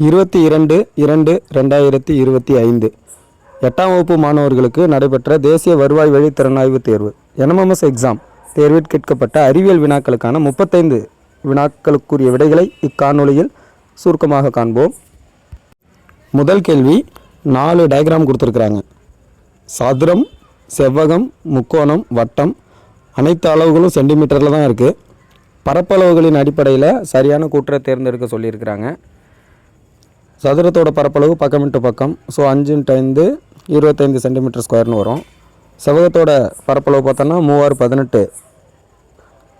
இருபத்தி இரண்டு இரண்டு ரெண்டாயிரத்தி இருபத்தி ஐந்து. எட்டாம் வகுப்பு மாணவர்களுக்கு நடைபெற்ற தேசிய வருவாய் வழி திறனாய்வு தேர்வு. என்எம்எஸ் எக்ஸாம் தேர்வில் கேட்கப்பட்ட அறிவியல் வினாக்களுக்கான முப்பத்தைந்து வினாக்களுக்குரிய விடைகளை இக்காணொலியில் சுருக்கமாக காண்போம். முதல் கேள்வி நாலு டயக்ராம் கொடுத்துருக்குறாங்க. சதுரம் செவ்வகம் முக்கோணம் வட்டம் அனைத்து அளவுகளும் சென்டிமீட்டரில் தான் இருக்குது பரப்பளவுகளின் அடிப்படையில் சரியான கூற்றை தேர்ந்தெடுக்க சொல்லியிருக்கிறாங்க. சதுரத்தோட பரப்பளவு பக்கம் இன்ட்டு பக்கம். ஸோ அஞ்சு இன்ட்டு ஐந்து இருபத்தைந்து சென்டிமீட்டர் ஸ்கொயர்னு வரும். செவ்வகத்தோட பரப்பளவு பார்த்தோன்னா மூவாறு பதினெட்டு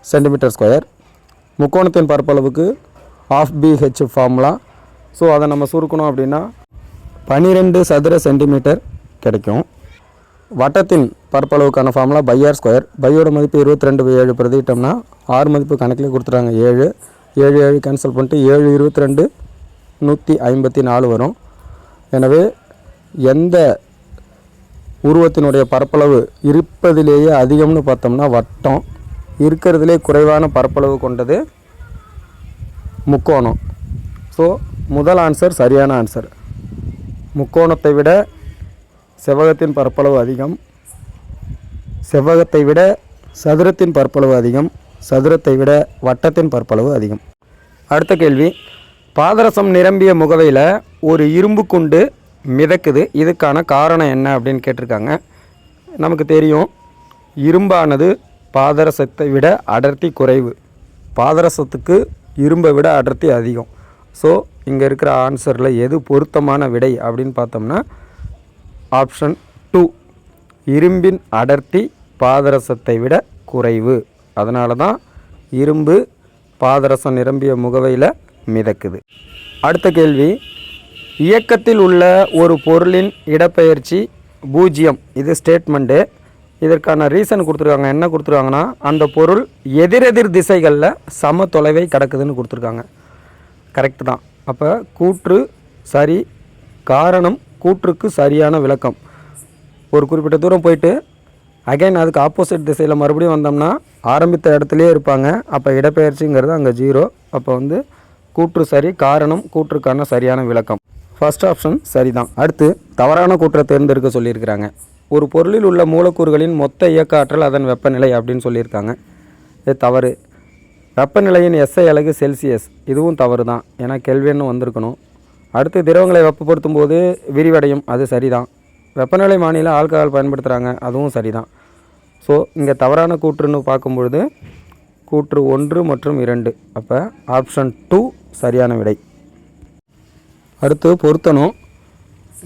சென்டிமீட்டர் ஸ்கொயர் முக்கோணத்தின் பரப்பளவுக்கு half B H formula so அதை நம்ம சுருக்கணும் அப்படின்னா பனிரெண்டு சதுர சென்டிமீட்டர் கிடைக்கும். வட்டத்தின் பரப்பளவுக்கான ஃபார்முலா பையார் ஸ்கொயர் பையோட மதிப்பு இருபத்தி ரெண்டு ஏழு பிரதிட்டோம்னா ஆறு மதிப்பு கணக்கில் கொடுத்துறாங்க ஏழு. ஏழு ஏழு கேன்சல் பண்ணிட்டு ஏழு இருபத்தி ரெண்டு நூற்றி ஐம்பத்தி நாலு வரும். எனவே எந்த உருவத்தினுடைய பரப்பளவு இருப்பதிலேயே அதிகம்னு பார்த்தோம்னா வட்டம். இருக்கிறதுலே குறைவான பரப்பளவு கொண்டது முக்கோணம். ஸோ முதல் ஆன்சர் சரியான ஆன்சர் முக்கோணத்தை விட செவ்வகத்தின் பரப்பளவு அதிகம். செவ்வகத்தை விட சதுரத்தின் பரப்பளவு அதிகம். சதுரத்தை விட வட்டத்தின் பரப்பளவு அதிகம். அடுத்த கேள்வி. பாதரசம் நிரம்பிய முகவையில் ஒரு இரும்பு குண்டு மிதக்குது. இதுக்கான காரணம் என்ன அப்படின்னு கேட்டிருக்காங்க. நமக்கு தெரியும் இரும்பானது பாதரசத்தை விட அடர்த்தி குறைவு. பாதரசத்துக்கு இரும்பை விட அடர்த்தி அதிகம். ஸோ இங்கே இருக்கிற ஆன்சரில் எது பொருத்தமான விடை அப்படின்னு பார்த்தோம்னா ஆப்ஷன் டூ இரும்பின் அடர்த்தி பாதரசத்தை விட குறைவு. அதனால தான் இரும்பு பாதரசம் நிரம்பிய முகவையில் மிதக்குது. அடுத்த கேள்வி இயக்கத்தில் உள்ள ஒரு பொருளின் இடப்பெயர்ச்சி பூஜ்ஜியம். இது ஸ்டேட்மெண்ட்டு இதற்கான ரீசன் கொடுத்துருக்காங்க. என்ன கொடுத்துருக்காங்கன்னா அந்த பொருள் எதிரெதிர் திசைகளில் சம தொலைவை கடக்குதுன்னு கொடுத்துருக்காங்க. கரெக்டு தான். அப்போ கூற்று சரி காரணம் கூற்றுக்கு சரியான விளக்கம். ஒரு குறிப்பிட்ட தூரம் போயிட்டு அகைன் அதுக்கு ஆப்போசிட் திசையில் மறுபடியும் வந்தோம்னா ஆரம்பித்த இடத்துலையே இருப்பாங்க. அப்போ இடப்பெயர்ச்சிங்கிறது அங்கே ஜீரோ அப்போ வந்து கூற்று சரி காரணம் கூற்றுக்கான சரியான விளக்கம். ஃபர்ஸ்ட் ஆப்ஷன் சரிதான். அடுத்து தவறான கூற்றை தேர்ந்தெடுக்க சொல்லியிருக்கிறாங்க. ஒரு பொருளில் உள்ள மூலக்கூறுகளின் மொத்த இயக்க ஆற்றல் அதன் வெப்பநிலை அப்படின்னு சொல்லியிருக்காங்க. இது தவறு. வெப்பநிலையின் எஸ்ஐ அலகு செல்சியஸ் இதுவும் தவறு தான் ஏன்னா கெல்வின்னு வந்திருக்கணும். அடுத்து திரவங்களை வெப்பப்படுத்தும் போது விரிவடையும். அது சரிதான். வெப்பநிலை மாநில ஆல்கஹால் பயன்படுத்துகிறாங்க அதுவும் சரிதான். ஸோ இங்கே தவறான கூற்றுன்னு பார்க்கும்பொழுது கூற்று ஒன்று மற்றும் இரண்டு. அப்போ ஆப்ஷன் டூ சரியான விடை. அடுத்து பொருத்தணும்.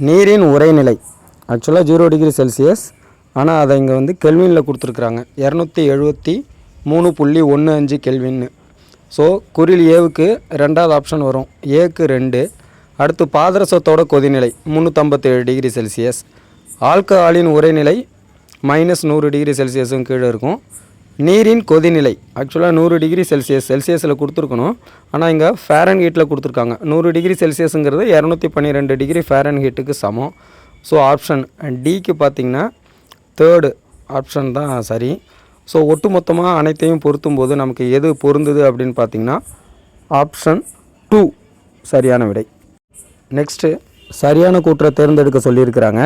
நீரின் உரைநிலை ஆக்சுவலாக ஜீரோ டிகிரி செல்சியஸ் ஆனால் அதை இங்கே வந்து கெல்வினில் கொடுத்துருக்குறாங்க. இரநூத்தி எழுபத்தி மூணு புள்ளி ஒன்று அஞ்சு கெல்வின்னு ஸோ குறில் ஏவுக்கு ரெண்டாவது ஆப்ஷன் வரும். ஏக்கு ரெண்டு. அடுத்து பாதரசத்தோட கொதிநிலை முந்நூற்றம்பத்தேழு டிகிரி செல்சியஸ் ஆல்கஹாலின் உரைநிலை மைனஸ் நூறு டிகிரி செல்சியஸும் கீழே இருக்கும். நீரின் கொதிநிலை. ஆக்சுவலாக நூறு டிகிரி செல்சியஸ் செல்சியஸில் கொடுத்துருக்கணும். ஆனால் இங்கே ஃபேரன் ஹீட்டில் கொடுத்துருக்காங்க. நூறு டிகிரி செல்சியஸுங்கிறது இரநூத்தி பன்னிரெண்டு டிகிரி ஃபேரன் ஹீட்டுக்கு சமம் ஸோ ஆப்ஷன் டிக்கு பார்த்தீங்கன்னா தேர்டு ஆப்ஷன் தான் சரி. ஸோ ஒட்டுமொத்தமாக அனைத்தையும் பொருத்தும் போது நமக்கு எது பொருந்தது அப்படின்னு பார்த்தீங்கன்னா ஆப்ஷன் டூ சரியான விடை. நெக்ஸ்ட்டு சரியான கூற்றை தேர்ந்தெடுக்க சொல்லியிருக்கிறாங்க.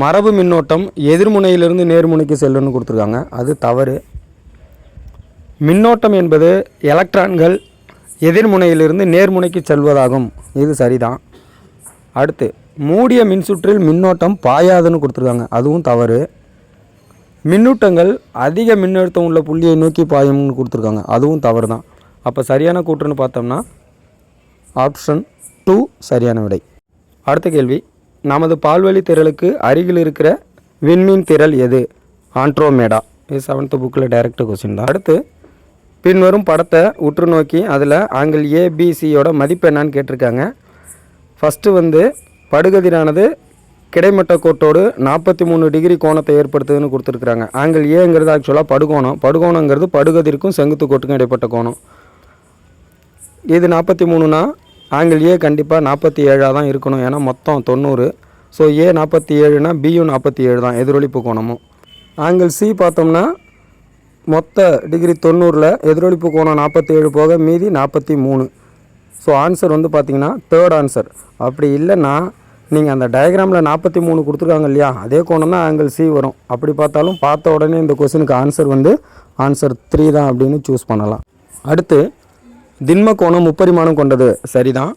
மரபு மின்னோட்டம் எதிர்முனையிலிருந்து நேர்முனைக்கு செல்லுன்னு கொடுத்துருக்காங்க. அது தவறு. மின்னோட்டம் என்பது எலக்ட்ரான்கள் எதிர்முனையிலிருந்து நேர்முனைக்கு செல்வதாகும். இது சரிதான். அடுத்து மூடிய மின்சுற்றில் மின்னோட்டம் பாயாதுன்னு கொடுத்துருக்காங்க. அதுவும் தவறு. மின்னூட்டங்கள் அதிக மின்னழுத்தம் உள்ள புள்ளியை நோக்கி பாயும்னு கொடுத்துருக்காங்க. அதுவும் தவறு தான் அப்போ சரியான கூற்றுன்னு பார்த்தோம்னா ஆப்ஷன் டூ சரியான விடை. அடுத்த கேள்வி. நமது பால்வழி திரளுக்கு அருகில் இருக்கிற விண்மீன் திரள் எது? ஆண்ட்ரோமேடா இது செவன்த்து புக்கில் டைரக்ட் கொஸ்டின் தான். அடுத்து பின்வரும் படத்தை உற்று நோக்கி அதில் ஆங்கிள் ஏபிசியோட மதிப்பு என்னன்னு கேட்டிருக்காங்க. ஃபஸ்ட்டு வந்து படுகதிரானது கிடைமட்ட கோட்டோடு நாற்பத்தி மூணு டிகிரி கோணத்தை ஏற்படுத்துதுன்னு கொடுத்துருக்குறாங்க. ஆங்கிள் ஏங்கிறது ஆக்சுவலாக படுகோணம். படுகோணங்கிறது படுகதிருக்கும் செங்குத்து கோட்டுக்கும் இடைப்பட்ட கோணம். இது நாற்பத்தி மூணுனா ஆங்கிள் ஏ கண்டிப்பாக நாற்பத்தி ஏழாக தான் இருக்கணும். ஏன்னா மொத்தம் தொண்ணூறு. ஸோ ஏ நாற்பத்தி ஏழுனா பியும் நாற்பத்தி ஏழு தான். எதிரொலிப்பு கோணமும். ஆங்கிள் சி பார்த்தோம்னா மொத்த டிகிரி தொண்ணூறில் எதிரொலிப்பு கோணம் நாற்பத்தி ஏழு போக மீதி நாற்பத்தி மூணு. ஸோ ஆன்சர் வந்து பார்த்திங்கன்னா தேர்ட் ஆன்சர் அப்படி இல்லைன்னா நீங்கள் அந்த டயக்ராமில் நாற்பத்தி மூணு கொடுத்துருக்காங்க இல்லையா? அதே கோணம் தான் ஆங்கிள் சி வரும். அப்படி பார்த்தாலும் பார்த்த உடனே இந்த கொஸ்டினுக்கு ஆன்சர் வந்து ஆன்சர் த்ரீ தான் அப்படின்னு சூஸ் பண்ணலாம். அடுத்து திண்ம கோணம் முப்பரிமாணம் கொண்டது. சரிதான்.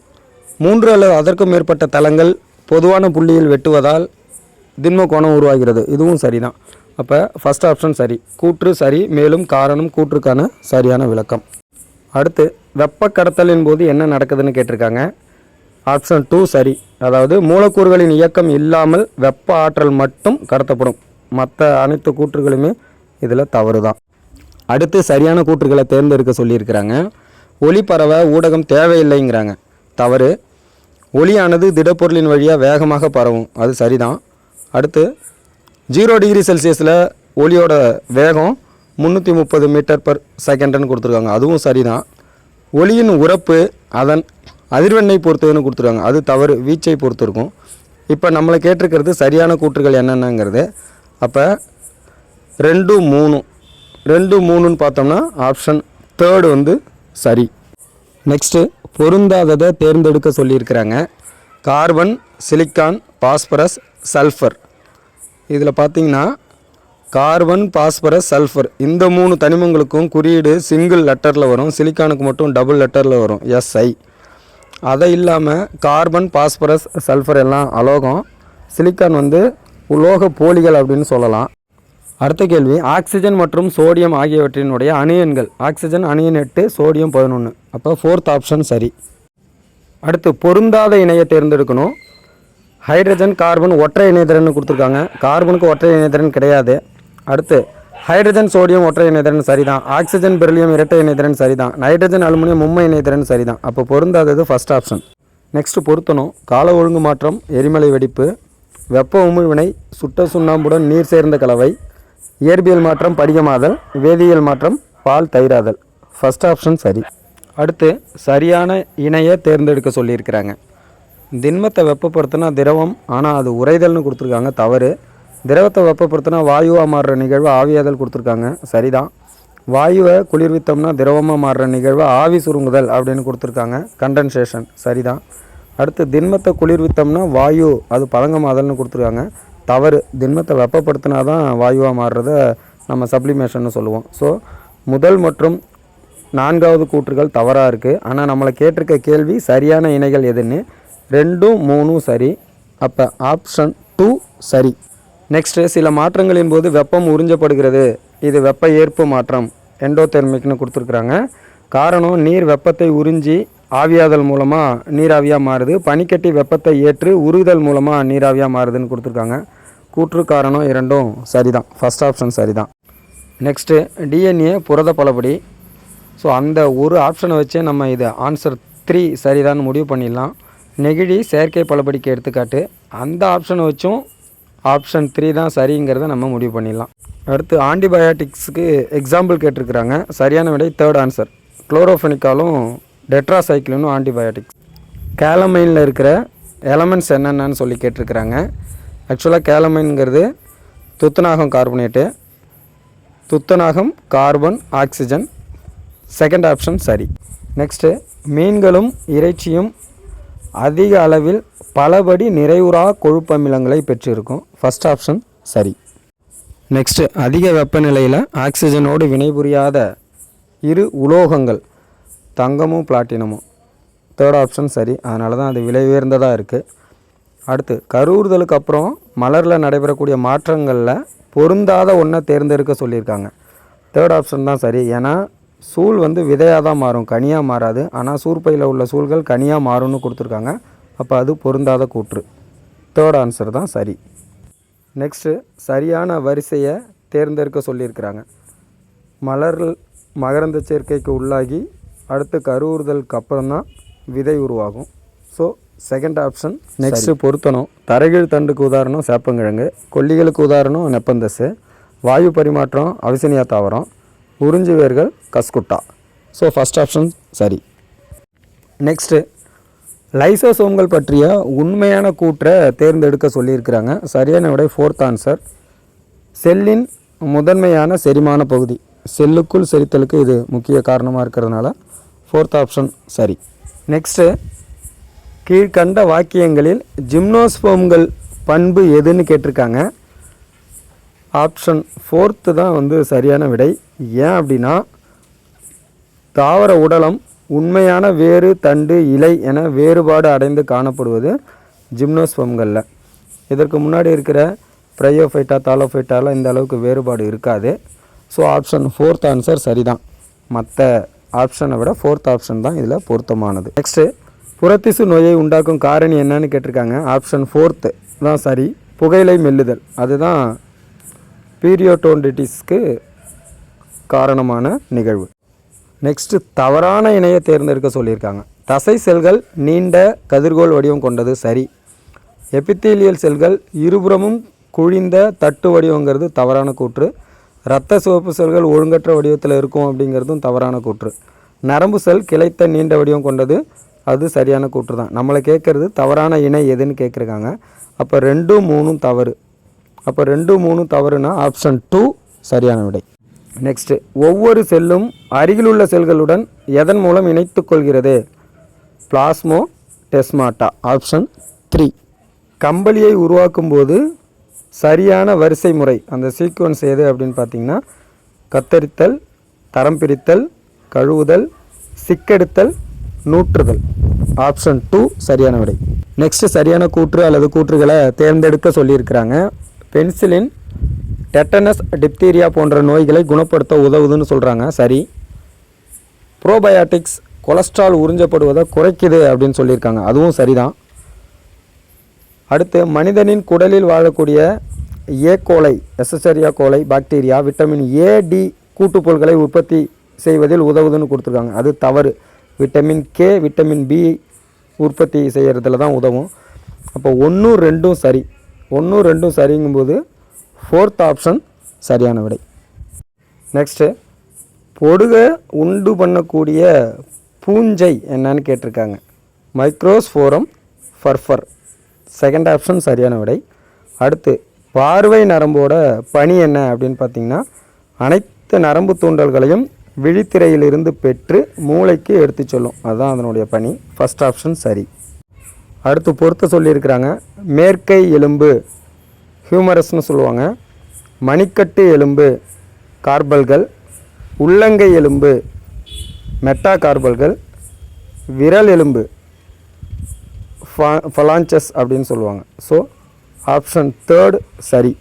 மூன்று அல்லது அதற்கும் மேற்பட்ட தளங்கள் பொதுவான புள்ளியில் வெட்டுவதால் திண்ம கோணம் உருவாகிறது. இதுவும் சரிதான். அப்போ ஃபஸ்ட் ஆப்ஷன் சரி. கூற்று சரி மேலும் காரணம் கூற்றுக்கான சரியான விளக்கம். அடுத்து வெப்ப கடத்தலின் போது என்ன நடக்குதுன்னு கேட்டிருக்காங்க. ஆப்ஷன் டூ சரி. அதாவது மூலக்கூறுகளின் இயக்கம் இல்லாமல் வெப்ப ஆற்றல் மட்டும் கடத்தப்படும். மற்ற அனைத்து கூற்றுகளுமே இதில் தவறு தான் அடுத்து சரியான கூற்றுகளை தேர்ந்தெடுக்க சொல்லியிருக்கிறாங்க. ஒளி பரவ ஊடகம் தேவையில்லைங்கிறாங்க. தவறு. ஒளியானது திடப்பொருளின் வழியாக வேகமாக பரவும். அது சரிதான். அடுத்து ஜீரோ டிகிரி செல்சியஸில் ஒளியோட வேகம் முந்நூற்றி முப்பது மீட்டர் பர் செகண்டுன்னு கொடுத்துருக்காங்க. அதுவும் சரிதான். ஒளியின் உறப்பு அதன் அதிர்வெண்ணை பொறுத்ததுன்னு கொடுத்துருக்காங்க. அது தவறு. வீச்சை பொறுத்து இருக்கும். இப்போ நம்மளை கேட்டிருக்கிறது சரியான கூற்றுகள் என்னென்னங்கிறது. அப்போ ரெண்டு மூணு. ரெண்டு மூணுன்னு பார்த்தோம்னா ஆப்ஷன் தேர்டு வந்து சரி. நெக்ஸ்ட்டு பொருந்தாததை தேர்ந்தெடுக்க சொல்லியிருக்கிறாங்க. கார்பன் சிலிக்கான் பாஸ்பரஸ் சல்ஃபர் இதில் பார்த்தீங்கன்னா கார்பன் பாஸ்பரஸ் சல்ஃபர் இந்த மூணு தனிமங்களுக்கும் குறியீடு சிங்கிள் லெட்டரில் வரும். சிலிக்கானுக்கு மட்டும் டபுள் லெட்டரில் வரும். எஸ்ஐ அதை இல்லாமல் கார்பன் பாஸ்பரஸ் சல்ஃபர் எல்லாம் அலோகம். சிலிக்கான் வந்து உலோக போலிகள் அப்படின்னு சொல்லலாம். அடுத்த கேள்வி ஆக்சிஜன் மற்றும் சோடியம் ஆகியவற்றினுடைய அணியன்கள். ஆக்சிஜன் அணியன் எட்டு சோடியம் பதினொன்று அப்போ ஃபோர்த் ஆப்ஷன் சரி. அடுத்து பொருந்தாத இணையை தேர்ந்தெடுக்கணும். ஹைட்ரஜன் கார்பன் ஒற்றை இணைதிறன் கொடுத்துருக்காங்க. கார்பனுக்கு ஒற்றை இணைதிறன் கிடையாது. அடுத்து ஹைட்ரஜன் சோடியம் ஒற்றை இணைதிறன் சரிதான். ஆக்சிஜன் பெரிலியம் இரட்டை இணைதிறன் சரிதான். நைட்ரஜன் அலுமினியம் மும்மை இணைதிறன் சரிதான். அப்போ பொருந்தாதது ஃபஸ்ட் ஆப்ஷன் நெக்ஸ்ட் பொருத்தணும். கால ஒழுங்கு மாற்றம் எரிமலை வெடிப்பு வெப்ப உமிழ்வினை சுட்ட சுண்ணாம்புடன் நீர் சேர்ந்த கலவை இயற்பியல் மாற்றம் படிகமாதல் வேதியியல் மாற்றம் பால் தயிராதல். ஃபஸ்ட் ஆப்ஷன் சரி. அடுத்து சரியான இணையை தேர்ந்தெடுக்க சொல்லியிருக்கிறாங்க. திண்மத்தை வெப்பப்படுத்தினா திரவம் ஆனால் அது உறைதல்னு கொடுத்துருக்காங்க. தவறு. திரவத்தை வெப்பப்படுத்தினா வாயுவாக மாறுற நிகழ்வு ஆவியாதல் கொடுத்துருக்காங்க. சரிதான். வாயுவை குளிர்வித்தோம்னா திரவமாக மாறுற நிகழ்வு ஆவி சுருங்குதல் அப்படின்னு கொடுத்துருக்காங்க. கண்டன்சேஷன் சரிதான். அடுத்து திண்மத்தை குளிர்வித்தோம்னா வாயு அது பழங்கமாதல்னு கொடுத்துருக்காங்க. தவறு திண்மத்தை வெப்பப்படுத்தினா தான் வாயுவாக மாறுறத நம்ம சப்ளிமேஷன்னு சொல்லுவோம். ஸோ முதல் மற்றும் நான்காவது கூற்றுகள் தவறாக இருக்குது ஆனால் நம்மளை கேட்டிருக்க கேள்வி சரியான இணைகள் எதுன்னு? ரெண்டும் மூணும் சரி. அப்போ ஆப்ஷன் டூ சரி. நெக்ஸ்ட்டு சில மாற்றங்களின் போது வெப்பம் உறிஞ்சப்படுகிறது. இது வெப்ப ஏற்பு மாற்றம் எண்டோதெர்மிக்னு கொடுத்துருக்குறாங்க. காரணம் நீர் வெப்பத்தை உறிஞ்சி ஆவியாதல் மூலமாக நீராவியாக மாறுது. பனிக்கட்டி வெப்பத்தை ஏற்று உருகுதல் மூலமாக நீராவியாக மாறுதுன்னு கொடுத்துருக்காங்க. கூற்று காரணம் இரண்டும் சரிதான். ஃபஸ்ட் ஆப்ஷன் சரிதான். நெக்ஸ்ட்டு டிஎன்ஏ புரத பலபடி ஸோ அந்த ஒரு ஆப்ஷனை வச்சே நம்ம இது ஆன்சர் த்ரீ சரிதான் முடிவு பண்ணிடலாம். நெகிழி செயற்கை பலபடிக்கு எடுத்துக்காட்டு. அந்த ஆப்ஷனை வச்சும் ஆப்ஷன் த்ரீ தான் சரிங்கிறத நம்ம முடிவு பண்ணிடலாம். அடுத்து ஆன்டிபயோட்டிக்ஸுக்கு எக்ஸாம்பிள் கேட்டிருக்கிறாங்க. சரியான விடை தேர்ட் ஆன்சர் குளோரோஃபெனிக்காலும் டெட்ராசைக்ளினும் ஆன்டிபயோட்டிக்ஸ் கேலமைனில் இருக்கிற எலமெண்ட்ஸ் என்னென்னு சொல்லி கேட்டிருக்கிறாங்க. ஆக்சுவலாக கேலமைன்ங்கிறது துத்தநாகம் கார்பனேட்டு. துத்தநாகம் கார்பன் ஆக்சிஜன். செகண்ட் ஆப்ஷன் சரி. நெக்ஸ்ட்டு மீன்களும் இறைச்சியும் அதிக அளவில் பலபடி நிறைவுறா கொழுப்பமிலங்களை பெற்றிருக்கும். ஃபர்ஸ்ட் ஆப்ஷன் சரி. நெக்ஸ்ட்டு அதிக வெப்பநிலையில் ஆக்சிஜனோடு வினைபுரியாத இரு உலோகங்கள் தங்கமும் பிளாட்டினமும் தேர்ட் ஆப்ஷன் சரி. அதனால தான் அது விலை உயர்ந்ததாக இருக்குது அடுத்து கருவுறுதலுக்கு அப்புறம் மலரில் நடைபெறக்கூடிய மாற்றங்களில் பொருந்தாத ஒன்றை தேர்ந்தெடுக்க சொல்லியிருக்காங்க. தேர்ட் ஆப்ஷன் தான் சரி. ஏன்னா சூல் வந்து விதையாக தான் மாறும். கனியாக மாறாது. ஆனால் சூர்பையில் உள்ள சூல்கள் கனியாக மாறும்னு கொடுத்துருக்காங்க. அப்போ அது பொருந்தாத கூற்று. தேர்ட் ஆன்சர் தான் சரி. நெக்ஸ்ட்டு சரியான வரிசையை தேர்ந்தெடுக்க சொல்லியிருக்கிறாங்க. மலர் மகரந்த சேர்க்கைக்கு உள்ளாகி அடுத்து கருவுறுதலுக்கு அப்புறம் தான் விதை உருவாகும். ஸோ செகண்ட் ஆப்ஷன் நெக்ஸ்ட்டு பொருத்தணும். தரைகீழ் தண்டுக்கு உதாரணம் சேப்பங்கிழங்கு. கொல்லிகளுக்கு உதாரணம் நெப்பந்தசு. வாயு பரிமாற்றம் அவிசனியா தாவரம். உறிஞ்சு வேர்கள் கஸ்குட்டா. ஸோ ஃபஸ்ட் ஆப்ஷன் சரி. நெக்ஸ்ட்டு லைசோசோம்கள் பற்றிய உண்மையான கூற்றை தேர்ந்தெடுக்க சொல்லியிருக்கிறாங்க. சரியான விடை ஃபோர்த் ஆன்சர் செல்லின் முதன்மையான செரிமான பகுதி. செல்லுக்குள் செரித்தலுக்கு இது முக்கிய காரணமாக இருக்கிறதுனால ஃபோர்த் ஆப்ஷன் சரி. நெக்ஸ்ட்டு கீழ்கண்ட வாக்கியங்களில் ஜிம்னோஸ்போம்கள் பண்பு எதுன்னு கேட்டிருக்காங்க. ஆப்ஷன் ஃபோர்த்து தான் வந்து சரியான விடை. ஏன் அப்படின்னா தாவர உடலம் உண்மையான வேறு தண்டு இலை என வேறுபாடு அடைந்து காணப்படுவது ஜிம்னோஸ்பம்களில். இதற்கு முன்னாடி இருக்கிற ப்ரையோஃபைட்டா தாலோஃபைட்டாலாம் இந்த அளவுக்கு வேறுபாடு இருக்காது. ஸோ ஆப்ஷன் ஃபோர்த் ஆன்சர் சரிதான். மற்ற ஆப்ஷனை விட ஃபோர்த் ஆப்ஷன் தான் இதில் பொருத்தமானது. நெக்ஸ்ட்டு புறத்திசு நோயை உண்டாக்கும் காரணி என்னன்னு கேட்டிருக்காங்க. ஆப்ஷன் ஃபோர்த்து தான் சரி. புகையிலை மெல்லுதல். அதுதான் பீரியோடோன்டிட்டிஸ்க்கு காரணமான நிகழ்வு. நெக்ஸ்ட்டு தவறான இணையை தேர்ந்தெடுக்க சொல்லியிருக்காங்க. தசை செல்கள் நீண்ட கதிர்கோள் வடிவம் கொண்டது சரி. எபித்தீலியல் செல்கள் இருபுறமும் குழிந்த தட்டு வடிவங்கிறது தவறான கூற்று. இரத்த சிவப்பு செல்கள் ஒழுங்கற்ற வடிவத்தில் இருக்கும் அப்படிங்கிறதும் தவறான கூற்று. நரம்பு செல் கிளைத்த நீண்ட வடிவம் கொண்டது. அது சரியான கூற்று தான். நம்மளை கேட்குறது தவறான இணை எதுன்னு கேட்குறாங்க அப்போ ரெண்டும் மூணும் தவறு. அப்போ ரெண்டும் மூணும் தவறுனா ஆப்ஷன் டூ சரியான விடை. நெக்ஸ்ட்டு ஒவ்வொரு செல்லும் அருகிலுள்ள செல்களுடன் எதன் மூலம் இணைத்து கொள்கிறது? பிளாஸ்மோ டெஸ்மாட்டா ஆப்ஷன் த்ரீ கம்பளியை உருவாக்கும் போது சரியான வரிசை முறை அந்த சீக்வன்ஸ் எது அப்படின்னு பார்த்தீங்கன்னா கத்தரித்தல் தரம் பிரித்தல் கழுவுதல் சிக்கெடுத்தல் நூற்றுதல். ஆப்ஷன் டூ சரியான விடை. நெக்ஸ்ட்டு சரியான கூற்று அல்லது கூற்றுகளை தேர்ந்தெடுக்க சொல்லியிருக்கிறாங்க. பென்சிலின் டெட்டனஸ் டிப்தீரியா போன்ற நோய்களை குணப்படுத்த உதவுதுன்னு சொல்கிறாங்க சரி. ப்ரோபயாட்டிக்ஸ் கொலஸ்ட்ரால் உறிஞ்சப்படுவதை குறைக்குது அப்படின்னு சொல்லியிருக்காங்க. அதுவும் சரிதான். அடுத்து மனிதனின் குடலில் வாழக்கூடிய E coli Escherichia coli bacteria vitamin A D கூட்டுப்பொருட்களை உற்பத்தி செய்வதில் உதவுதுன்னு கொடுத்துருக்காங்க. அது தவறு. விட்டமின் கே விட்டமின் பி உற்பத்தி செய்கிறதுல தான் உதவும். அப்போ ஒன்றும் ரெண்டும் சரி. ஒன்றும் ரெண்டும் சரிங்கும்போது ஃபோர்த் ஆப்ஷன் சரியான விடை. நெக்ஸ்ட்டு பொடுகை உண்டு பண்ணக்கூடிய பூஞ்சை என்னன்னு கேட்டிருக்காங்க. மைக்ரோஸ்ஃபோரம் ஃபர்ஃபர் செகண்ட் ஆப்ஷன் சரியான விடை. அடுத்து பார்வை நரம்போட பணி என்ன அப்படின்னு பார்த்தீங்கன்னா அனைத்து நரம்பு தூண்டல்களையும் விழித்திரையிலிருந்து பெற்று மூளைக்கு எடுத்து சொல்லும். அதுதான் அதனுடைய பணி. ஃபஸ்ட் ஆப்ஷன் சரி. அடுத்து பொறுத்த சொல்லியிருக்கிறாங்க. மேற்கை எலும்பு ஹியூமரஸ்னு சொல்லுவாங்க. மணிக்கட்டு எலும்பு கார்பல்கள் உள்ளங்கை எலும்பு மெட்டா கார்பல்கள் விரல் எலும்பு ஃபலான்சஸ் அப்படின்னு சொல்லுவாங்க. ஸோ ஆப்ஷன் தேர்ட் சரி.